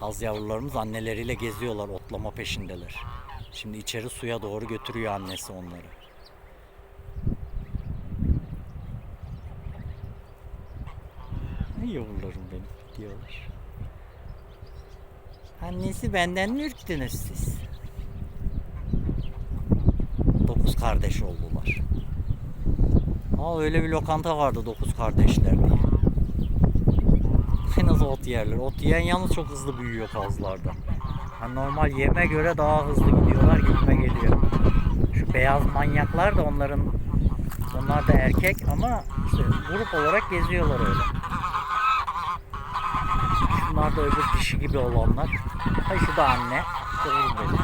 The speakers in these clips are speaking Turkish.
Kaz yavrularımız anneleriyle geziyorlar, otlama peşindeler. Şimdi içeri suya doğru götürüyor annesi onları. Ay yavrularım benim diyorlar. Annesi benden mi ürktünüz siz? Dokuz kardeş oldular. Aa öyle bir lokanta vardı dokuz kardeşler ot yerler. Ot yiyen yalnız çok hızlı büyüyor kazlarda. Yani normal yeme göre daha hızlı gidiyorlar gitme geliyor. Şu beyaz manyaklar da onların onlar da erkek ama işte grup olarak geziyorlar öyle. Şunlar da öbür dişi gibi olanlar. Hay şu da anne. Doğru benim.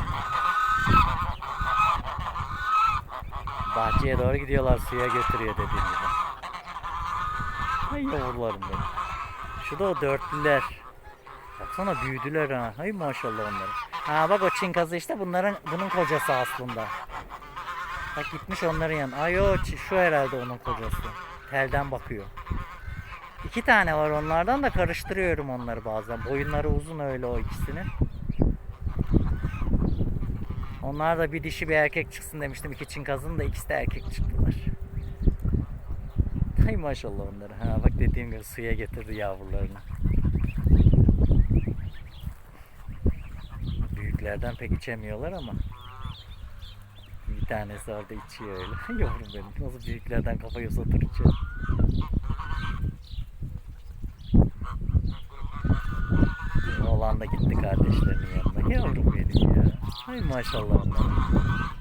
Bahçeye doğru gidiyorlar suya götürüyor dediğim gibi. Hay yavrularım benim. Şu da o dörtlüler. Baksana büyüdüler ha. Hay maşallah onları. Ha bak o Çin kazı işte bunların bunun kocası aslında. Bak gitmiş onların yanına. Ay o şu herhalde onun kocası. Telden bakıyor. İki tane var onlardan da karıştırıyorum onları bazen. Boyunları uzun öyle o ikisinin. Onlar da bir dişi bir erkek çıksın demiştim. iki Çin kazının da ikisi de erkek çıktılar. Hay maşallah onları. Ha bak dediğim gibi suya getirdi yavrularını. Büyüklerden pek içemiyorlar ama bir tanesi orada içiyor öyle. Yavrum benim nasıl büyüklerden kafayı uzatır içiyor. Oğlan da gitti kardeşlerinin yanına. Yavrum benim ya. Hay maşallah onlara.